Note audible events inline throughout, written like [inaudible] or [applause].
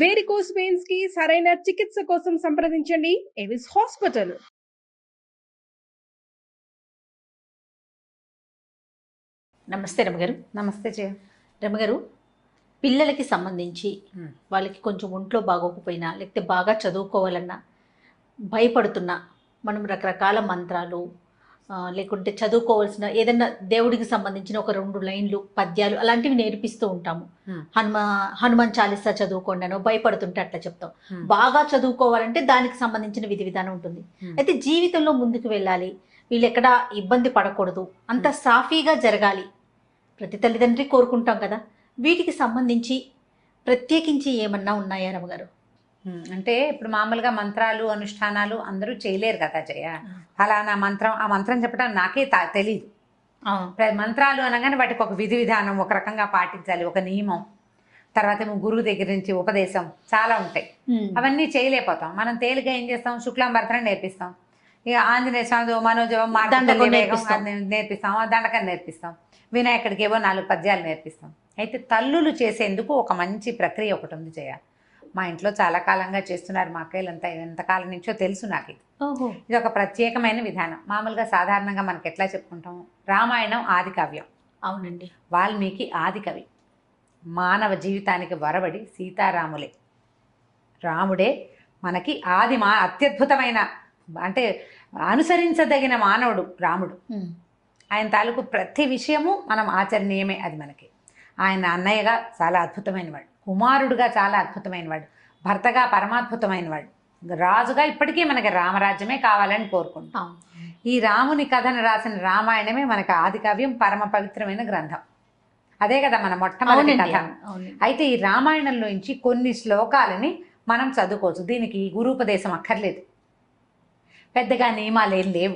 Varicose వెయిన్స్కి సరైన చికిత్స కోసం సంప్రదించండి. ఎవిస్ హాస్పిటల్ నమస్తే రమగారు. నమస్తే జయ. రమగారు పిల్లలకి సంబంధించి. వాళ్ళకి కొంచెం ఒంట్లో బాగోకపోయినా లేకపోతే బాగా చదువుకోవాలన్నా భయపడుతున్నా మనం రకరకాల మంత్రాలు లేకుంటే చదువుకోవాల్సిన ఏదైనా దేవుడికి సంబంధించిన ఒక రెండు లైన్లు పద్యాలు అలాంటివి నేర్పిస్తూ ఉంటాము. హనుమ హనుమాన్ చాలీసా చదువుకోండాను భయపడుతుంటే అట్లా చెప్తాం. బాగా చదువుకోవాలంటే దానికి సంబంధించిన విధి విధానం ఉంటుంది. అయితే జీవితంలో ముందుకు వెళ్ళాలి. వీళ్ళు ఎక్కడా ఇబ్బంది పడకూడదు. అంత సాఫీగా జరగాలి. ప్రతి తల్లిదండ్రి కోరుకుంటాం కదా. వీటికి సంబంధించి ప్రత్యేకించి ఏమన్నా ఉన్నాయా రమగారు? అంటే ఇప్పుడు మామూలుగా మంత్రాలు అనుష్ఠానాలు అందరూ చేయలేరు కదా జయ. ఫలానా మంత్రం ఆ మంత్రం చెప్పడం నాకే తా- తెలీదు. ప్ర- మంత్రాలు అనగానే వాటికి ఒక విధి విధానం ఒక రకంగా పాటించాలి ఒక నియమం. తర్వాత ఏమో గురువు దగ్గర నుంచి ఉపదేశం చాలా ఉంటాయి. అవన్నీ చేయలేకపోతాం. మనం తేలిగా ఏం చేస్తాం? శుక్లం భర్తనం నేర్పిస్తాం. ఇక ఆంజనేయ స్వామి మనోజవం నేర్పిస్తాం. దండకం నేర్పిస్తాం. వినాయకుడికి ఏవో నాలుగు పద్యాలు నేర్పిస్తాం. అయితే తల్లులు చేసేందుకు ఒక మంచి ప్రక్రియ ఒకటి ఉంది జయ. మా ఇంట్లో చాలా కాలంగా చేస్తున్నారు మా అక్కయ్యలంతా ఎంతకాలం నుంచో తెలుసు నాకు ఇది. ఇది ఒక ప్రత్యేకమైన విధానం. మామూలుగా సాధారణంగా మనకి ఎట్లా చెప్పుకుంటాం? రామాయణం ఆది కావ్యం. అవునండి. వాల్మీకి ఆది కవి. మానవ జీవితానికి వరబడి సీతారాములే. రాముడే మనకి ఆది మా అత్యద్భుతమైన అంటే అనుసరించదగిన మానవుడు రాముడు. ఆయన తాలూకు ప్రతి విషయము మనం ఆచరణీయమే అది మనకి. ఆయన అన్నయ్యగా చాలా అద్భుతమైన వాడు కుమారుడుగా చాలా అద్భుతమైన వాడు భర్తగా పరమాద్భుతమైన వాడు రాజుగా ఇప్పటికీ మనకి రామరాజ్యమే కావాలని కోరుకుంటాం. ఈ రాముని కథను రాసిన రామాయణమే మనకు ఆది కావ్యం పరమ పవిత్రమైన గ్రంథం. అదే కదా మన మొట్టమొదటి కథ. అయితే ఈ రామాయణంలోంచి కొన్ని శ్లోకాలని మనం చదువుకోవచ్చు. దీనికి గురూపదేశం అక్కర్లేదు. పెద్దగా నియమాలు ఏం లేవు.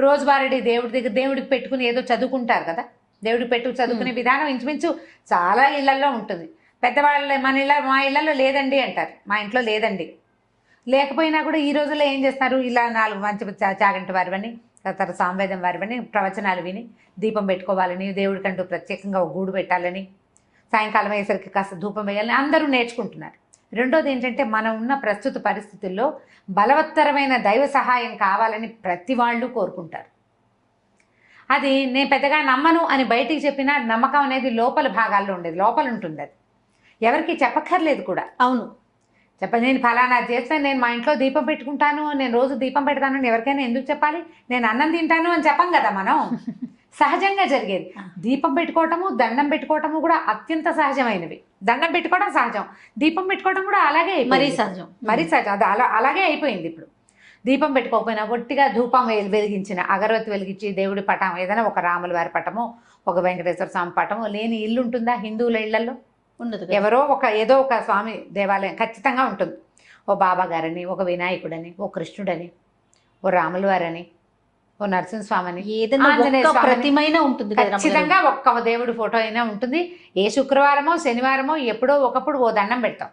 రోజువారీ దేవుడి దగ్గర దేవుడికి పెట్టుకుని ఏదో చదువుకుంటారు కదా. దేవుడికి పెట్టు చదువుకునే విధానం ఇంచుమించు చాలా ఇళ్ళలో ఉంటుంది. పెద్దవాళ్ళ మన ఇళ్ళ మా ఇళ్ళలో లేదండి అంటారు. మా ఇంట్లో లేదండి. లేకపోయినా కూడా ఈ రోజుల్లో ఏం చేస్తారు? ఇలా నాలుగు మంచి చాగంటి వారివని తర్వాత సాంవేదం వారివని ప్రవచనాలు విని దీపం పెట్టుకోవాలని దేవుడికంటూ ప్రత్యేకంగా ఒక గూడు పెట్టాలని సాయంకాలం అయ్యేసరికి కాస్త ధూపం వేయాలని అందరూ నేర్చుకుంటున్నారు. రెండోది ఏంటంటే మనం ఉన్న ప్రస్తుత పరిస్థితుల్లో బలవత్తరమైన దైవ సహాయం కావాలని ప్రతి వాళ్ళు కోరుకుంటారు. అది నేను పెద్దగా నమ్మను అని బయటికి చెప్పినా నమ్మకం అనేది లోపల భాగాల్లో ఉండేది లోపల ఉంటుంది అది. ఎవరికి చెప్పక్కర్లేదు కూడా. అవును. చెప్ప నేను ఫలానా చేస్తే నేను మా ఇంట్లో దీపం పెట్టుకుంటాను నేను రోజు దీపం పెడతాను అని ఎవరికైనా ఎందుకు చెప్పాలి? నేను అన్నం తింటాను అని చెప్పం కదా మనం. [laughs] సహజంగా జరిగేది. దీపం పెట్టుకోవటము దండం పెట్టుకోవటము కూడా అత్యంత సహజమైనవి. దండం పెట్టుకోవడం సహజం. దీపం పెట్టుకోవడం కూడా అలాగే. మరీ సహజం. మరీ సహజం. అది అలా అలాగే అయిపోయింది ఇప్పుడు. దీపం పెట్టుకోకపోయినా ఒట్టిగా ధూపం వెలిగించిన అగరవత్తి వెలిగించి దేవుడి పటం ఏదైనా ఒక రాముల వారి పటము ఒక వెంకటేశ్వర స్వామి పటము లేని ఇల్లు ఉంటుందా హిందువుల ఇళ్ళలో ఉండదు. ఎవరో ఒక ఏదో ఒక స్వామి దేవాలయం ఖచ్చితంగా ఉంటుంది ఓ బాబా గారని ఒక వినాయకుడని ఓ కృష్ణుడని ఓ రాముల వారని ఓ ఏదైనా ఒక్క స్వామిని ప్రతిమైన ఉంటుంది. ఖచ్చితంగా ఒక్క దేవుడి ఫోటో అయినా ఉంటుంది ఏ శుక్రవారమో శనివారమో ఎప్పుడో ఒకప్పుడు ఓ దండం పెడతాం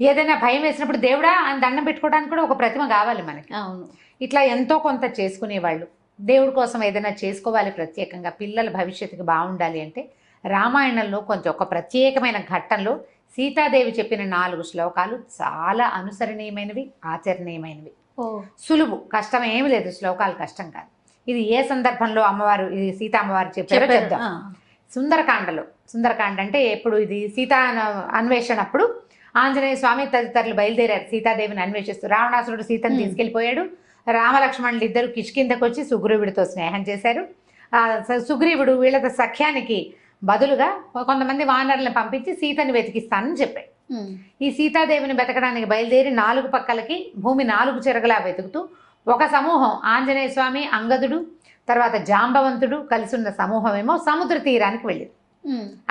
ఏదైనా భయం వేసినప్పుడు దేవుడా అని దండం పెట్టుకోవడానికి కూడా ఒక ప్రతిమ కావాలి మనకి. అవును. ఇట్లా ఎంతో కొంత చేసుకునేవాళ్ళు. దేవుడి కోసం ఏదైనా చేసుకోవాలి ప్రత్యేకంగా పిల్లల భవిష్యత్తుకి బాగుండాలి అంటే రామాయణంలో కొంచెం ఒక ప్రత్యేకమైన ఘట్టంలో సీతాదేవి చెప్పిన నాలుగు శ్లోకాలు చాలా అనుసరణీయమైనవి ఆచరణీయమైనవి. సులువు కష్టం ఏమి లేదు శ్లోకాలు కష్టం కాదు. ఇది ఏ సందర్భంలో అమ్మవారు ఇది సీత అమ్మవారు చెప్పారో. చెప్దాం. ఆ. సుందరకాండలో సుందరకాండ అంటే ఎప్పుడు ఇది సీతా అన్వేషణ అప్పుడు ఆంజనేయ స్వామి తదితరులు బయలుదేరారు సీతాదేవిని అన్వేషిస్తూ రావణాసురుడు సీతను. తీసుకెళ్ళిపోయాడు రామలక్ష్మణులు ఇద్దరు కిష్కిందకు వచ్చి సుగ్రీవుడితో స్నేహం చేశారు సుగ్రీవుడు వీళ్ళతో సఖ్యానికి బదులుగా కొంతమంది వానరులను పంపించి సీతని వెతికిస్తానని చెప్పాడు. ఈ సీతాదేవిని వెతకడానికి బయలుదేరి నాలుగు పక్కలకి భూమి నాలుగు చెరగలా వెతుకుతూ ఒక సమూహం ఆంజనేయ స్వామి అంగదుడు తర్వాత జాంబవంతుడు కలిసి ఉన్న సమూహం ఏమో సముద్ర తీరానికి వెళ్ళింది.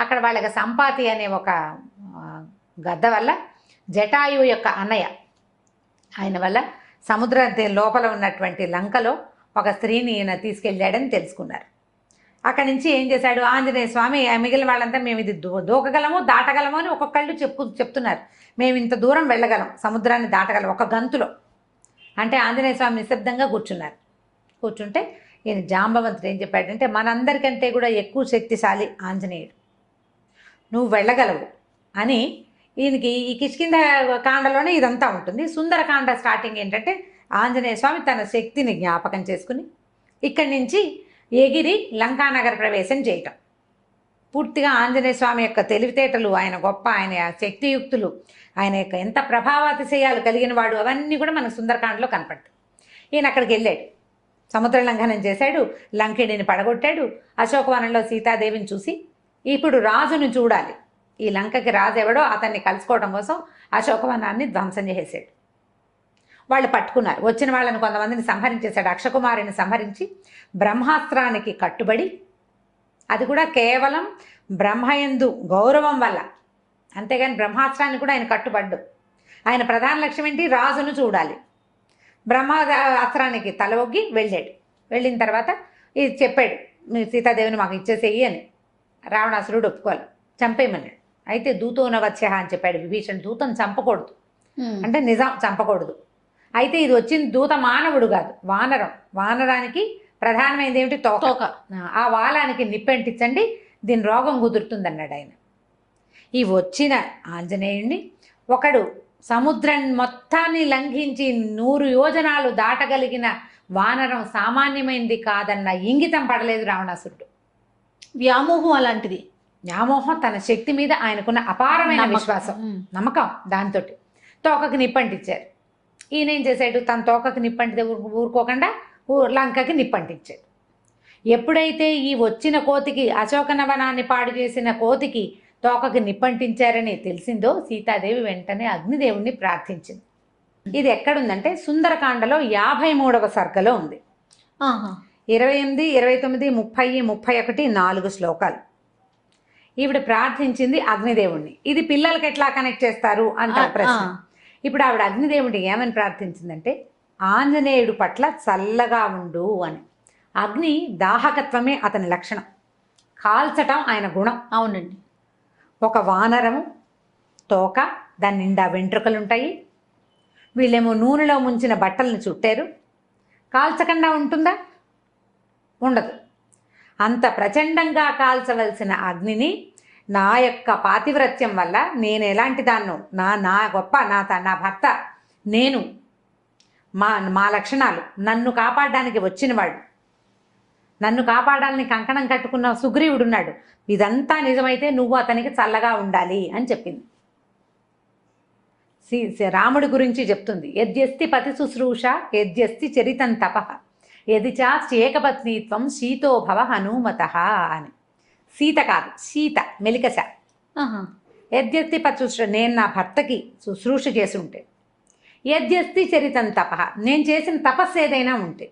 అక్కడ వాళ్ళకి సంపాతి అనే ఒక గద్ద వల్ల జటాయువు యొక్క అన్నయ్య. ఆయన వల్ల సముద్ర లోపల ఉన్నటువంటి లంకలో ఒక స్త్రీని ఈయన తీసుకెళ్ళాడని తెలుసుకున్నారు. అక్కడి నుంచి ఏం చేశాడు? ఆంజనేయ స్వామి ఆ మిగిలిన వాళ్ళంతా మేము ఇది దూ దూకగలము దాటగలము అని ఒక్కొక్కళ్ళు చెప్పు చెప్తున్నారు. మేము ఇంత దూరం వెళ్ళగలం సముద్రాన్ని దాటగలం ఒక గంతులో. అంటే ఆంజనేయ స్వామి నిశ్శబ్దంగా కూర్చున్నారు. కూర్చుంటే ఈయన జాంబవంతుడు ఏం చెప్పాడంటే మనందరికంటే కూడా ఎక్కువ శక్తిశాలి ఆంజనేయుడు. నువ్వు వెళ్ళగలవు అని ఈయనకి ఈ కిష్కింద కాండలోనే ఇదంతా ఉంటుంది. సుందరకాండ స్టార్టింగ్ ఏంటంటే ఆంజనేయ స్వామి తన శక్తిని జ్ఞాపకం చేసుకుని ఇక్కడి నుంచి ఎగిరి లంకానగర ప్రవేశం చేయటం. పూర్తిగా ఆంజనేయ స్వామి యొక్క తెలివితేటలు ఆయన గొప్ప ఆయన శక్తియుక్తులు ఆయన యొక్క ఎంత ప్రభావాతిశయాలు కలిగిన వాడు అవన్నీ కూడా మనకు సుందరకాండలో కనపడతాయి. ఈయన అక్కడికి వెళ్ళాడు. సముద్ర లంఘనం చేశాడు లంకిడిని పడగొట్టాడు అశోకవనంలో సీతాదేవిని చూసి ఇప్పుడు రాజును చూడాలి. ఈ లంకకి రాజు ఎవడో అతన్ని కలుసుకోవడం కోసం అశోకవనాన్ని ధ్వంసం చేసేసాడు వాళ్ళు పట్టుకున్నారు. వచ్చిన వాళ్ళని కొంతమందిని సంహరించేశాడు. అక్షకుమారిని సంహరించి బ్రహ్మాస్త్రానికి కట్టుబడి అది కూడా కేవలం బ్రహ్మయందు గౌరవం వల్ల. అంతేగాని బ్రహ్మాస్త్రాన్ని కూడా ఆయన కట్టుబడ్డు. ఆయన ప్రధాన లక్ష్యం ఏంటి? రాజును చూడాలి. బ్రహ్మ అస్త్రానికి తల ఒగ్గి వెళ్ళాడు. వెళ్ళిన తర్వాత ఇది చెప్పాడు మీ సీతాదేవిని మాకు ఇచ్చేసేయి అని. రావణాసురుడు ఒప్పుకోవాలి. చంపేయమన్నాడు. అయితే దూతోనవత్స్య అని చెప్పాడు విభీషణ్ దూతను చంపకూడదు. అంటే నిజం చంపకూడదు. అయితే ఇది వచ్చిన దూత మానవుడు కాదు వానరం. వానరానికి ప్రధానమైనది ఏమిటి? తోక. తోక. ఆ వాలానికి నిప్పెంటించండి దీని రోగం కుదురుతుందన్నాడు ఆయన. ఈ వచ్చిన ఆంజనేయుణ్ణి ఒకడు సముద్రం మొత్తాన్ని లంఘించి నూరు యోజనాలు దాటగలిగిన వానరం సామాన్యమైనది కాదన్న ఇంగితం పడలేదు రావణాసురుడు. వ్యామోహం అలాంటిది. వ్యామోహం తన శక్తి మీద ఆయనకున్న అపారమైన. విశ్వాసం. నమ్మకం దాంతో తోకకి నిప్పంటించారు ఈయన ఏం చేశాడు? తన తోకకి నిప్పంటితే ఊరు ఊరుకోకుండా లంకకి నిప్పంటించాడు ఎప్పుడైతే ఈ వచ్చిన కోతికి అశోకనవనాన్ని పాడు చేసిన కోతికి తోకకి నిప్పంటించారని తెలిసిందో సీతాదేవి వెంటనే అగ్నిదేవుణ్ణి ప్రార్థించింది. ఇది ఎక్కడుందంటే సుందరకాండలో యాభై మూడవ సర్గలో ఉంది. ఇరవై ఎనిమిది ఇరవై తొమ్మిది ముప్పై ముప్పై ఒకటి నాలుగు శ్లోకాలు. ఈవిడ ప్రార్థించింది అగ్నిదేవుణ్ణి. ఇది పిల్లలకి ఎట్లా కనెక్ట్ చేస్తారు? అంటారు ఆ, ప్రశ్న. ఇప్పుడు ఆవిడ అగ్నిదేవుడి ఏమని ప్రార్థించిందంటే ఆంజనేయుడు పట్ల చల్లగా ఉండు అని. అగ్ని దాహకత్వమే అతని లక్షణం. కాల్చటం ఆయన గుణం. అవునండి. ఒక వానరము తోక దాని నిండా వెంట్రుకలు ఉంటాయి వీళ్ళేమో నూనెలో ముంచిన బట్టలను చుట్టారు. కాల్చకుండా ఉంటుందా? ఉండదు. అంత ప్రచండంగా కాల్చవలసిన అగ్నిని నా యొక్క పాతివ్రత్యం వల్ల నేను ఎలాంటి దాన్నో నా నా గొప్ప నా త- నా భర్త నేను మా మా లక్షణాలు నన్ను కాపాడడానికి వచ్చినవాడు. నన్ను కాపాడాలని కంకణం కట్టుకున్న సుగ్రీవుడున్నాడు ఇదంతా నిజమైతే నువ్వు అతనికి చల్లగా ఉండాలి అని చెప్పింది. సి- రాముడి గురించి చెప్తుంది. యద్యస్తి పతి శుశ్రూష యద్యస్తి చరితం తప యది చాస్యేకపత్నీత్వం శీతో భవ హనుమత అని. సీత కాదు సీత మెలికశ. యద్యస్తి పతి శుశ్రూష నేను నా భర్తకి శుశ్రూష చేసి ఉంటే. యద్యస్తి చరితం తప నేను చేసిన తపస్సు ఏదైనా ఉంటే.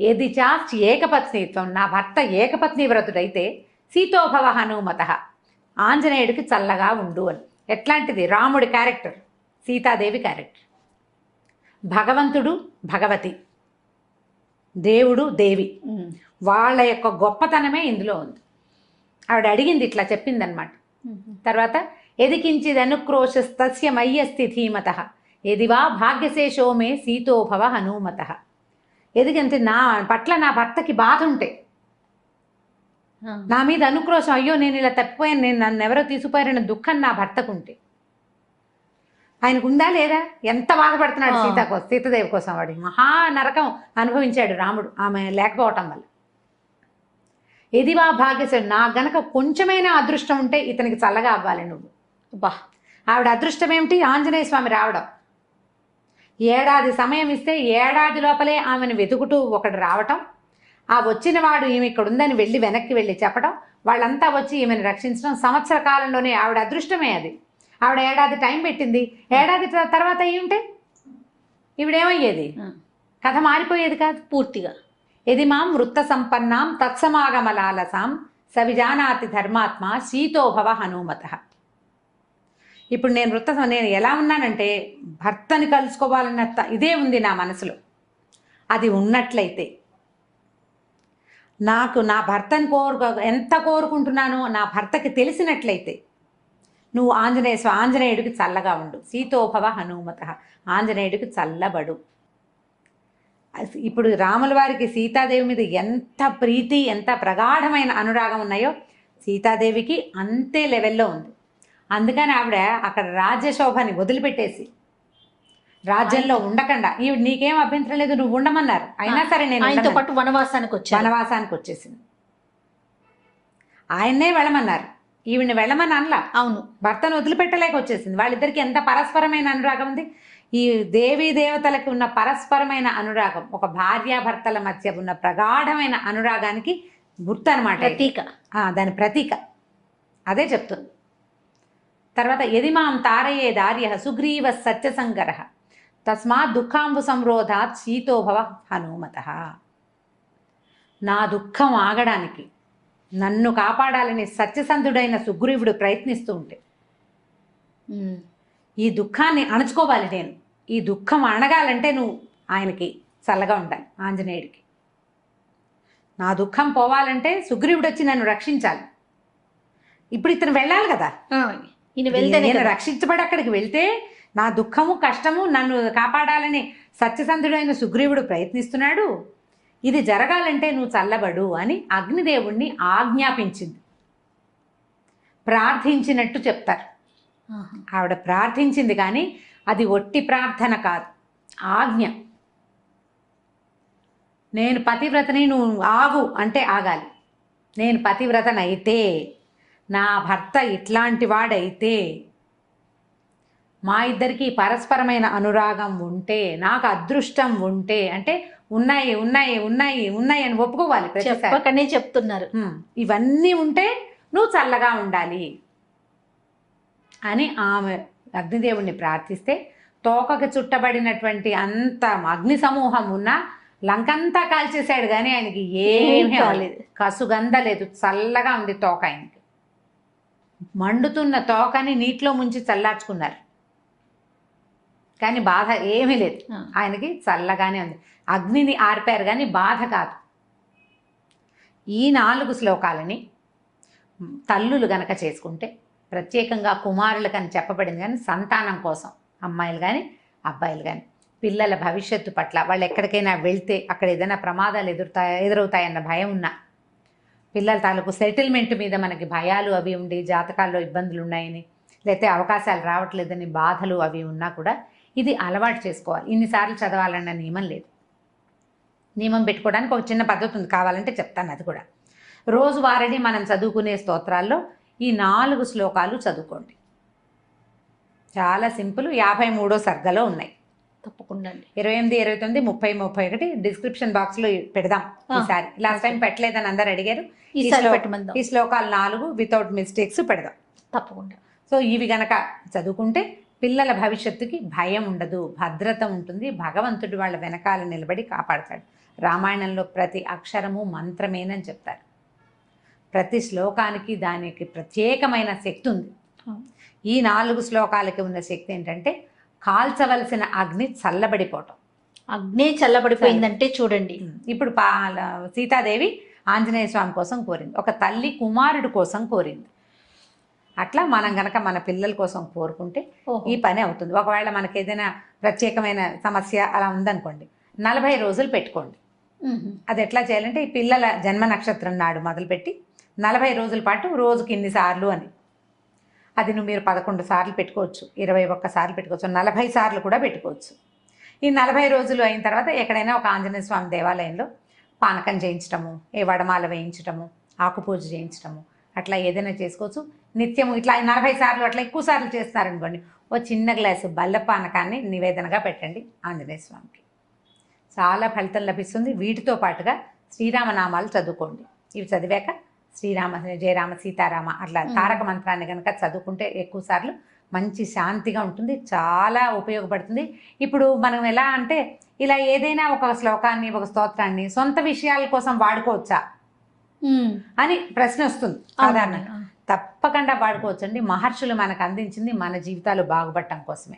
యది చాస్ట్ ఏకపత్నిత్వం నా భర్త ఏకపత్ని వ్రతుడైతే సీతోభవ హనుమత. ఆంజనేయుడికి చల్లగా ఉండు అని. ఎట్లాంటిది? రాముడి క్యారెక్టర్ సీతాదేవి క్యారెక్టర్. భగవంతుడు భగవతి. దేవుడు దేవి. వాళ్ళ యొక్క గొప్పతనమే ఇందులో ఉంది. ఆవిడ అడిగింది ఇట్లా చెప్పిందనమాట. తర్వాత ఎదికించిదనుక్రోశస్తస్య మయ్యస్తి ధీమత ఎదివా భాగ్యశేషో మే సీతోభవ హనుమత. ఎదిగంటే నా పట్ల నా భర్తకి బాధ ఉంటే. నా మీద అనుక్రోశం అయ్యో నేను ఇలా తప్పిపోయాను నేను నన్ను ఎవరో తీసుకుపోయారన్న దుఃఖం నా భర్తకు ఉంటే ఆయనకు ఉందా లేదా? ఎంత బాధపడుతున్నాడు. సీత కోసం సీతాదేవి కోసం వాడు. మహా నరకం అనుభవించాడు రాముడు ఆమె లేకపోవటం వల్ల. ఎదివా భాగ్యశేషుడు నా గనక కొంచెమైనా అదృష్టం ఉంటే ఇతనికి చల్లగా అవ్వాలి నువ్వు. బా ఆవిడ అదృష్టం ఏమిటి? ఆంజనేయ స్వామి రావడం. ఏడాది సమయం ఇస్తే ఏడాది లోపలే ఆమెను వెతుకుతూ ఒకడు రావటం. ఆ వచ్చిన వాడు ఈమె ఇక్కడ ఉందని వెళ్ళి వెనక్కి వెళ్ళి చెప్పడం వాళ్ళంతా వచ్చి ఈమెను రక్షించడం సంవత్సర కాలంలోనే ఆవిడ అదృష్టమే అది. ఆవిడ ఏడాది టైం పెట్టింది. ఏడాది తర్వాత అయ్యి ఉంటే ఈవిడేమయ్యేది. కథ మారిపోయేది కాదు. పూర్తిగా. ఇది మాం వృత్త సంపన్నాం తత్సమాగమలాలసాం సవిజానాతి ధర్మాత్మ శీతోభవ హనుమత. ఇప్పుడు నేను వృత్త నేను ఎలా ఉన్నానంటే భర్తని కలుసుకోవాలన్న త- ఇదే ఉంది నా మనసులో. అది ఉన్నట్లయితే నాకు నా భర్తని కోరుకో ఎంత కోరుకుంటున్నానో నా భర్తకి తెలిసినట్లయితే నువ్వు ఆంజనేయ ఆంజనేయుడికి చల్లగా ఉండు. సీతోభవ హనుమత. ఆంజనేయుడికి చల్లబడు. ఇప్పుడు రాముల వారికి సీతాదేవి మీద ఎంత ప్రీతి ఎంత ప్రగాఢమైన అనురాగం ఉన్నాయో సీతాదేవికి అంతే లెవెల్లో ఉంది. అందుకని ఆవిడ అక్కడ రాజ్యశోభని వదిలిపెట్టేసి రాజ్యంలో ఉండకుండా. ఈవిడ నీకేం అభ్యంతరం లేదు నువ్వు ఉండమన్నారు. అయినా సరే నేను. పాటు వనవాసానికి వచ్చాను వనవాసానికి వచ్చేసింది. ఆయన్నే వెళ్ళమన్నారు. ఈవిడ్ని వెళ్ళమని అనలా. అవును. భర్తను వదిలిపెట్టలేక వచ్చేసింది వాళ్ళిద్దరికి ఎంత పరస్పరమైన అనురాగం ఉంది? ఈ దేవీ దేవతలకు ఉన్న పరస్పరమైన అనురాగం ఒక భార్యాభర్తల మధ్య ఉన్న ప్రగాఢమైన అనురాగానికి గుర్తు అనమాట ప్రతీక. దాని ప్రతీక. అదే చెప్తుంది తర్వాత ఎది మాం తారయే దార్య సుగ్రీవ సత్యసంగర తస్మాత్ దుఃఖాంబు సంరోధాత్ శీతోభవ హనుమత. నా దుఃఖం ఆగడానికి నన్ను కాపాడాలని సత్యసంధుడైన సుగ్రీవుడు ప్రయత్నిస్తూ ఉంటే. ఈ దుఃఖాన్ని అణచుకోవాలి నేను. ఈ దుఃఖం అణగాలంటే నువ్వు ఆయనకి చల్లగా ఉండాలి ఆంజనేయుడికి. నా దుఃఖం పోవాలంటే సుగ్రీవుడు వచ్చి నన్ను రక్షించాలి. ఇప్పుడు ఇతను వెళ్ళాలి కదా. నేను. రక్షించబడి అక్కడికి వెళ్తే నా దుఃఖము కష్టము నన్ను కాపాడాలని సత్యసంధుడైన సుగ్రీవుడు ప్రయత్నిస్తున్నాడు. ఇది జరగాలంటే నువ్వు చల్లబడు అని అగ్నిదేవుణ్ణి ఆజ్ఞాపించింది. ప్రార్థించినట్టు చెప్తారు. ఆవిడ ప్రార్థించింది కానీ అది ఒట్టి ప్రార్థన కాదు ఆజ్ఞ. నేను పతివ్రతని నువ్వు ఆగు అంటే ఆగాలి. నేను పతివ్రతనైతే నా భర్త ఇట్లాంటి వాడైతే మా ఇద్దరికి పరస్పరమైన అనురాగం ఉంటే నాకు అదృష్టం ఉంటే అంటే ఉన్నాయి ఉన్నాయి ఉన్నాయి ఉన్నాయి అని ఒప్పుకోవాలి ప్రతిసారి. చెప్పకనే చెప్తున్నారు. ఇవన్నీ ఉంటే నువ్వు చల్లగా ఉండాలి అని ఆమె అగ్నిదేవుణ్ణి ప్రార్థిస్తే తోకకి చుట్టబడినటువంటి అంత అగ్ని సమూహం ఉన్న లంకంతా కాల్చేశాడు కానీ ఆయనకి ఏం ఏమీ కాలేదు. కాలేదు కసుగంధ లేదు. చల్లగా ఉంది తోక ఆయనకి. మండుతున్న తోకని నీటిలో ముంచి చల్లార్చుకున్నారు. కానీ బాధ ఏమీ లేదు. ఆయనకి చల్లగానే ఉంది. అగ్నిని ఆర్పారు కానీ బాధ కాదు. ఈ నాలుగు శ్లోకాలని తల్లులు గనక చేసుకుంటే ప్రత్యేకంగా కుమారులకు అని చెప్పబడింది కానీ సంతానం కోసం అమ్మాయిలు కానీ అబ్బాయిలు కానీ పిల్లల భవిష్యత్తు పట్ల వాళ్ళు ఎక్కడికైనా వెళ్తే అక్కడ ఏదైనా ప్రమాదాలు ఎదురుతాయి ఎదురవుతాయన్న భయం ఉన్నా పిల్లల తాలూకు సెటిల్మెంట్ మీద మనకి భయాలు అవి ఉండి జాతకాల్లో ఇబ్బందులు ఉన్నాయని లేకపోతే అవకాశాలు రావట్లేదని బాధలు అవి ఉన్నా కూడా ఇది అలవాటు చేసుకోవాలి. ఇన్నిసార్లు చదవాలన్న నియమం లేదు. నియమం పెట్టుకోవడానికి ఒక చిన్న పద్ధతి ఉంది. కావాలంటే చెప్తాను అది కూడా. రోజువారీ మనం చదువుకునే స్తోత్రాల్లో ఈ నాలుగు శ్లోకాలు చదువుకోండి. చాలా సింపుల్. యాభై మూడో సర్గలో ఉన్నాయి. తప్పకుండా ఇరవై ఎనిమిది ఇరవై తొమ్మిది ముప్పై ముప్పై ఒకటి డిస్క్రిప్షన్ బాక్స్లో పెడదాం. ఈసారి. లాస్ట్ టైం పెట్టలేదని అందరు అడిగారు. ఈ శ్లోకాలు నాలుగు వితౌట్ మిస్టేక్స్ పెడదాం. తప్పకుండా. సో ఇవి గనక చదువుకుంటే పిల్లల భవిష్యత్తుకి భయం ఉండదు భద్రత ఉంటుంది. భగవంతుడు వాళ్ళ వెనకాల నిలబడి కాపాడతాడు. రామాయణంలో ప్రతి అక్షరము మంత్రమేనని చెప్తారు. ప్రతి శ్లోకానికి దానికి ప్రత్యేకమైన శక్తి ఉంది. ఈ నాలుగు శ్లోకాలకి ఉన్న శక్తి ఏంటంటే కాల్చవలసిన అగ్ని చల్లబడిపోవటం. అగ్నే చల్లబడిపోయిందంటే చూడండి. ఇప్పుడు సీతాదేవి ఆంజనేయ స్వామి కోసం కోరింది. ఒక తల్లి కుమారుడు కోసం కోరింది. అట్లా మనం గనక మన పిల్లల కోసం కోరుకుంటే. ఈ పని అవుతుంది. ఒకవేళ మనకి ఏదైనా ప్రత్యేకమైన సమస్య అలా ఉందనుకోండి నలభై రోజులు పెట్టుకోండి. అది ఎట్లా చేయాలంటే ఈ పిల్లల జన్మ నక్షత్రం నాడు మొదలుపెట్టి నలభై రోజుల పాటు రోజుకి ఇన్ని సార్లు అని. అది నువ్వు మీరు పదకొండు సార్లు పెట్టుకోవచ్చు ఇరవై ఒక్క సార్లు పెట్టుకోవచ్చు నలభై సార్లు కూడా పెట్టుకోవచ్చు. ఈ నలభై రోజులు అయిన తర్వాత ఎక్కడైనా ఒక ఆంజనేయ స్వామి దేవాలయంలో పానకం చేయించటము ఏ వడమాల వేయించటము ఆకుపూజ చేయించటము అట్లా ఏదైనా చేసుకోవచ్చు. నిత్యము ఇట్లా నలభై సార్లు అట్లా ఎక్కువ సార్లు చేస్తారనుకోండి ఓ చిన్న గ్లాసు బల్ల పానకాన్ని నివేదనగా పెట్టండి ఆంజనేయ స్వామికి చాలా ఫలితం లభిస్తుంది వీటితో పాటుగా శ్రీరామనామాలు చదువుకోండి ఇవి చదివాక శ్రీరామ జయరామ సీతారామ అట్లా. తారక మంత్రాన్ని కనుక చదువుకుంటే ఎక్కువ సార్లు మంచి శాంతిగా ఉంటుంది చాలా ఉపయోగపడుతుంది ఇప్పుడు మనం ఎలా అంటే ఇలా ఏదైనా ఒక శ్లోకాన్ని ఒక స్తోత్రాన్ని సొంత విషయాల కోసం వాడుకోవచ్చా. అని ప్రశ్న వస్తుంది. సాధారణంగా తప్పకుండా వాడుకోవచ్చండి. మహర్షులు మనకు అందించింది మన జీవితాలు బాగుపడటం కోసమే.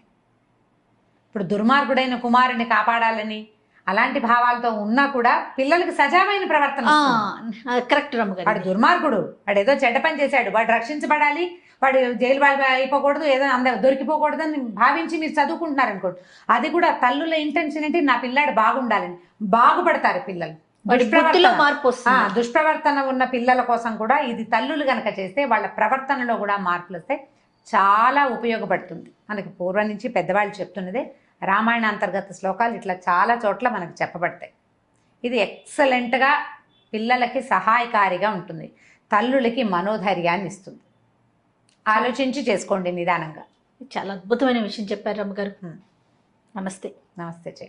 ఇప్పుడు దుర్మార్గుడైన కుమారుని కాపాడాలని అలాంటి భావాలతో ఉన్నా కూడా పిల్లలకి సజావైన ప్రవర్తన. అది కరెక్ట్ వాడు దుర్మార్గుడు. వాడు ఏదో చెడ్డ పని చేశాడు. వాడు రక్షించబడాలి. వాడు జైలు బాగా అయిపోకూడదు. ఏదో అందరు దొరికిపోకూడదు అని భావించి మీరు చదువుకుంటున్నారు అనుకోండి. అది కూడా తల్లుల ఇంటెన్షన్ ఏంటి? నా పిల్లాడు బాగుండాలని. బాగుపడతారు పిల్లలు. దుష్ప్రవర్తన- మార్పు వస్తుంది. దుష్ప్రవర్తన ఉన్న పిల్లల కోసం కూడా ఇది తల్లులు గనక చేస్తే వాళ్ళ ప్రవర్తనలో కూడా మార్పులు వస్తాయి చాలా ఉపయోగపడుతుంది. మనకి పూర్వం నుంచి పెద్దవాళ్ళు చెప్తున్నదే రామాయణ అంతర్గత శ్లోకాలు ఇట్లా చాలా చోట్ల మనకు చెప్పబడతాయి. ఇది ఎక్సలెంట్గా పిల్లలకి సహాయకారిగా ఉంటుంది. తల్లులకి మనోధైర్యాన్ని ఇస్తుంది. ఆలోచించి చేసుకోండి నిదానంగా. చాలా అద్భుతమైన విషయం చెప్పారు రమ్మగారు. నమస్తే. నమస్తే జయ